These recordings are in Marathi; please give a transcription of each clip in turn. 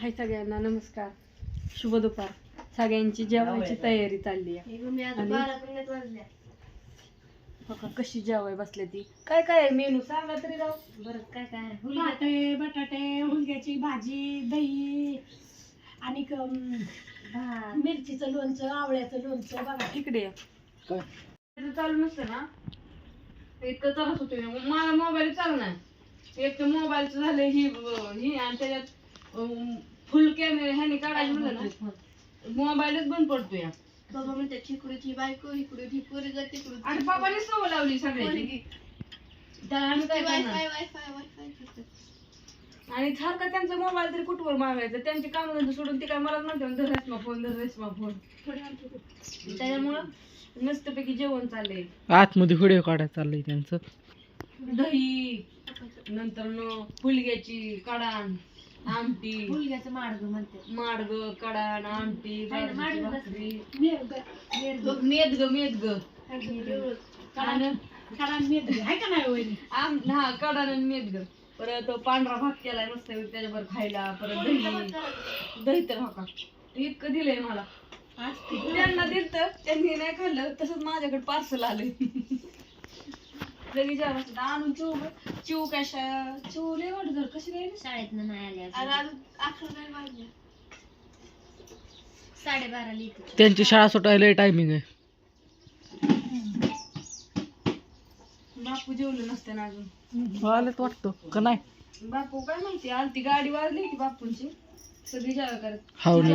हाय सगळ्यांना नमस्कार. शुभ दुपार. सगळ्यांची जेवणाची तयारी चालली आहे. आणि- बघा कशी जेवाय बसले ती. काय काय आहे मेनू? सांगा तरी राव बरं काय काय बटाटे बटाटे हुलग्याची भाजी दही आणि क- भात. मिरचीचं लोणचं आवळ्याचं लोणचं बघा. तिकडे या. चालू नसतं ना? इतकं त्रास होतोय ना मला मोबाईल चालू नाही. एक तर मोबाईलचं झालं ही ही आणि त्याच्यात फुल कॅमेरा ह्याने काढायला म्हणलं ना? मोबाईलच बंद पडतोय. बाबा म्हणते ठिकडूची बायको इकडून ही पोरग तिकडून आणि बाबाने सवय लावली सगळ्याची. त्याला आम्ही काय करणार? वायफाय वायफाय वायफाय आणि सारखा त्यांचा मोबाईल तरी कुठवर मागायचं? त्यांचे काम धंदे सोडून ते काय मलाच म्हणते धर रेसमा फोन धर रेसमा फोन. त्याच्यामुळं मस्तपैकी जेवण चाललंय. आतमध्ये व्हिडिओ काढायला चाललंय त्यांचं. दही नंतर न फुलग्याची कडाण. आमटी. मुलग्याचं माडग म्हणते. माडग कडाण आमटी बाजरीची भाकरी. मेरग मेदग. मेदग आणि? मेरग आम हा कडाण आणि मेदग. परत पांढरा भात केलाय मस्त त्याच्यावर खायला. परत दही. दही तर हा इतकं दिलंय मला. त्यांना दिलत त्यांनी नाही खाल्लं तसंच माझ्याकडे पार्सल आलंय. लगेच जेवायला सुद्धा आणून चिव चिव काय शा- चिव लय वाटत जर कशी काय शाळेत नाही आले अकरा वाजले. त्यांची शाळा सुटायला टायमिंग आहे. बापू जेवलं नसते ना अजून. आलेत वाटतं का नाही? बापू काय माहिती आली ती गाडी वाजली की बापूंची. सगळी जेवा करत. हावनी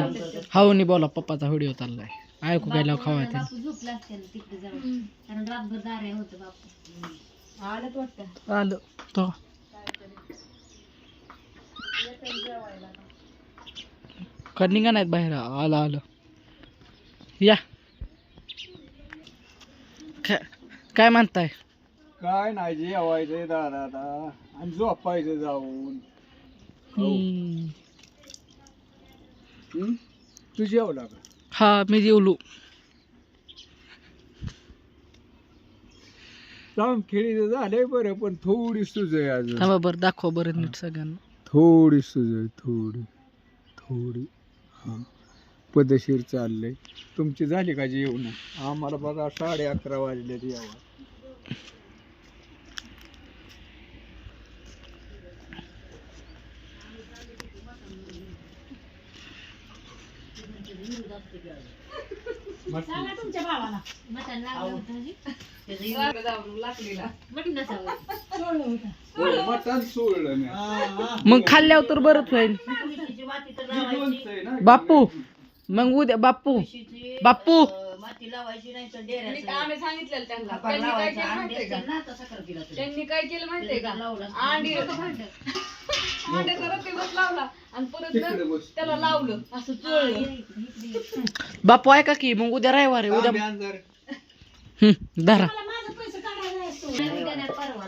हावनी बोला पप्पाचा व्हिडिओ चाललाय. ऐकू गेल्यावर बापू खावा बापू झोपला असते ना तिकडे जाऊन कारण रातभर दारे होतं बापू. आलंच वाटतं आलं. तो. का निघा नाहीत बाहेर? आलं आलं. या. काय- काय म्हणताय? काय नाही जेवायचंय दादा आणि झोपायचं जाऊन. हम्म. हं? तू जेवला का? हा मी जेवलो. जाऊन खेळीचं झालंय बरं पण थोडी सुज आहे अजून. थांबा बरं दाखवा बरं नीट सगळ्यांना. थोडी सुज आहे थोडी थोडी. हा. पदशीर चाललंय. तुमची झाली का जेवण? आम्हाला बघा साडे अकरा वाजले जेवा सांगा तुमच्या भावाला. मटण लागलं होतं हजी? राग जाऊन लाकडीला मटणाचा वय. सोडलं होतं. मटण सोडलं नाही मग खाल्ल्यावर तर बरंच होईल. बापू मग उद्या बापू बापू. मी का- आम्ही सांगितलेलं त्यांना? त्यांनी काय केलं माहितीये का? त्यांनी काय केलं माहितीये का? अंडी अंड्याचा रतीबस लावला. आणि परत ना तिकडे बस. त्याला लावलं. असं चोळलं बापू ऐका की मग उद्या रविवार आहे उद्या धरा. मला माझं पैसे काढायला असतो नाही उद्या नाही, परवा.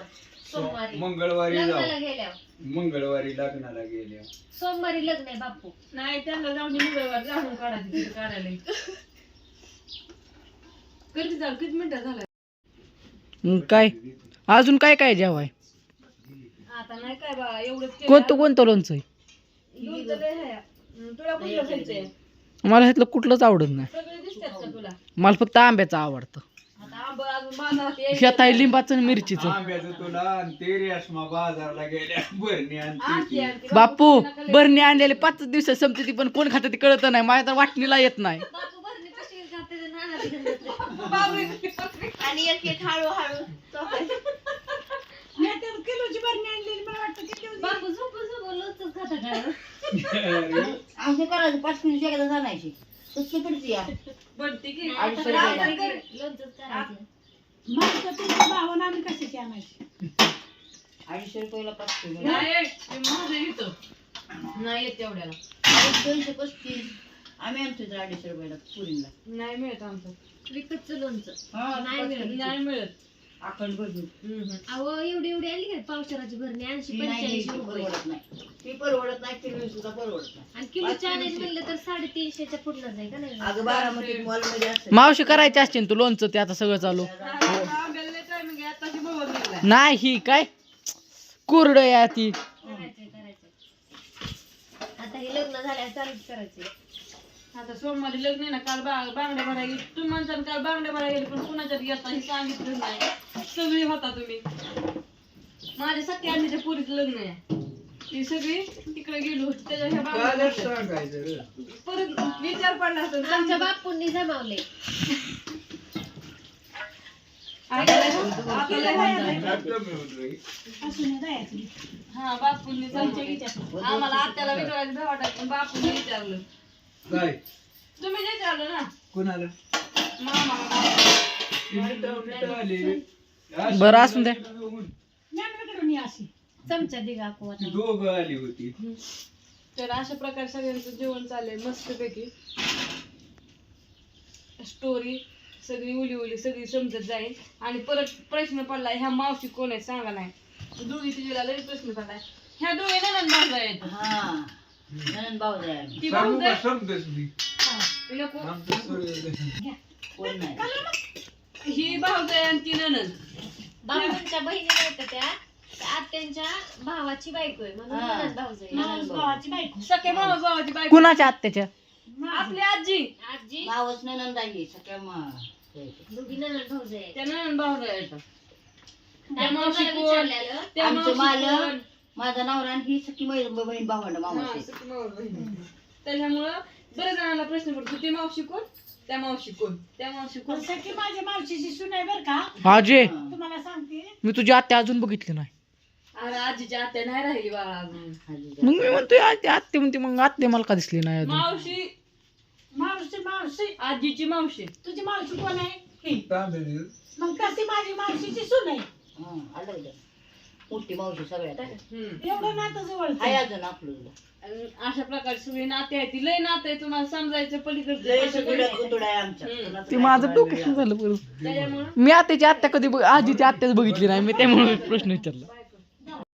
सोमवारी. मंगळवारी लग्नाला जाऊ. गेल्यावर. मंगळवारी लग्नाला गेल्या सोमवारी लग्न आहे बापू. नाही त्यांना जाऊन मंगळवार जाऊन काढायचं तिथे काढायला. कधी जाऊ किती मिनिटं झालं? मग काय? अजून काय काय जेवाय? आता नाही काय बा एवढंच केलं. कोणतं कोणतं लोणचं आहे? लोणचं लय आहे. हं, तुला कुठलं खायचंय मला ह्यातलं कुठलंच आवडत नाही. सगळे दिसतात का तुला? मला फक्त आंब्याचं आवडतं. आता आंब अजून बाजारात यायचं. ह्यात आहे लिंबाचं आणि मिरचीचं. आंब्याचं तुला आणि ते रेशमा बाजारला गेल्या. बरणी आणखी, आणि आणखी. बापू बरणी आणलेले पाच दिवसात संपते ती पण कोण खातं ती कळत नाही. माझ्या तर वाटणीला येत नाही. बापू कशी खाते ते. आणि एक एक हळू हळू मी ते किलोची बरणी आणलेली मला वाटतं किती? बापू झोपू झोपू लोचच खाता आमचं करायचं पाच किलो एकदा जाणायची तसं पडते या बनते की. अडीचशे आता रुपयाला. आपण कर. लोचच करायचं. मग तर तुझ्या भावानं आम्ही कशाची आणायची? अडीचशे रुपयाला पाच किलो. नाही ते माझं इथं. नाही येत तेवढ्याला. दोनशे पस्तीस. आम्ही आणतो अडीचशे रुपयाला पुरीला नाही मिळत आमचं. विकतचं लोणचं. हा नाही मिळत. नाही मिळत. अखंड भरली. हम्म, हम्म. अहो एवढी एवढी आली पावसाळ्याची भरणी? ऐंशी ती नाही पंच्याऐंशी घ्यायची, रुपये. परवडत नाही. ती परवडत नाही किलो सुद्धा परवडत नाही. आणि किलो चाळीस म्हणलं तर साडेतीनशेच्या पुढलं आहे का नाही? अगं बारामती मॉलमध्ये असतं मावशी करायची असते ना तू लोणचं ते आता सगळं चालू. नाही काय? कुरड या ती. करायचंय करायचंय. आता आणि लग्न झाल्यावर चालूच करायचे आता सोमवारी लग्न आहे ना काल बा बांगड्या भरायला गेली तुम्ही म्हणता काल बांगड्या भरायला गेली पण कुणाच्यात येता हे सांगितलं नाही सगळी होता तुम्ही माझ्या सख्या आणीच्या पुरीचं लग्न आहे ती सगळी तिकडे गेली त्याच्या ह्या बांगड्या कालच भरल्या. सांगायचं रे. परत विचार पडला असेल आमच्या बापूंनी जमावले आता- लय. आता मी म्हणतोय, हा बापूंनी सांगितलं. आम्हाला आत्याला विचारायचं पण बापूंनी विचारलं काय? तुम्ही विचारलं ना? कोणाला मामा. बरं, असून द्या. चमचा दिगा को ती दोघं आली होती. तर अशा प्रकारे सगळ्यांचं जेवण चाललंय मस्तपैकी. स्टोरी सगळी उली उली सगळी समजत जाईल. आणि परत प्रश्न पडला ह्या मावशी कोण आहे? सांगा नाही. दोघी तिला लई प्रश्न पडलाय. ह्या दोघी नंद भाऊ आहेत. हा. नंदन भाऊ जाय ती सांगू भाऊ का? समजत मी नको आमचं सूर्य- कोण नाही? ही भाऊ आणि ती ननंद. होत्या त्या? त्या आत्यांच्या भावाची बायको आहे म्हणून हा. भाऊजाई. माणूस भावाची बायको. सख्या भाऊ भावाची बायको. कुणाच्या आत्याच्या? आपली आजी. आजी? भावच नंदन आहे सगळ्या मा दोघी भाऊजाई आहेत. त्या ननंद भाऊ आहेत. त्या मावशी कोण? विचारलेलं, त्या आमचं मावशी मालक कोण? माझा नवरा आणि ही सख्खी मै- बहीण भावंड हा, मामा सख्खी मावस बहीण. त्याच्यामुळं बऱ्याच जणांना प्रश्न पडतो ती मावशी कोण? त्या मावशी कोण? त्या मावशी कोण? पण सखी माझ्या मावशीची सून आहे बरं का? आजे तुम्हाला सांगते. मी तुझी आत्या अजून बघितली नाही. अरे आजीची आत्या नाही राहिली बाळा अजून. मग मी म्हणतोय आत्या आत्या म्हणते मग आत्या मला का दिसली नाही अजून? मावशी. मावशी मावशी. आजीची मावशी. तुझी मावशी कोण आहे? ही. तांदळी. मग कशी माझी मावशीची सून आहे? आलं उद्या मोठी मावशी सगळ्यात. हम्म. एवढं नातं जवळचं. हाय आहे. अजून आपलं आणि अशा प्रकारे सगळी नाते आहे ती लय नाते आहे तुम्हाला समजायचं लय पलीकडचं. सगळं कुतुडा आहे आमच्या. हम्म. कुणाचं ते काय माझं डोकं झालं बरं. त्याच्यामुळं? मी आत्याची आत्या कधी बघ- आजीची आत्याच बघितली नाही. मी त्यामुळे प्रश्न विचारला.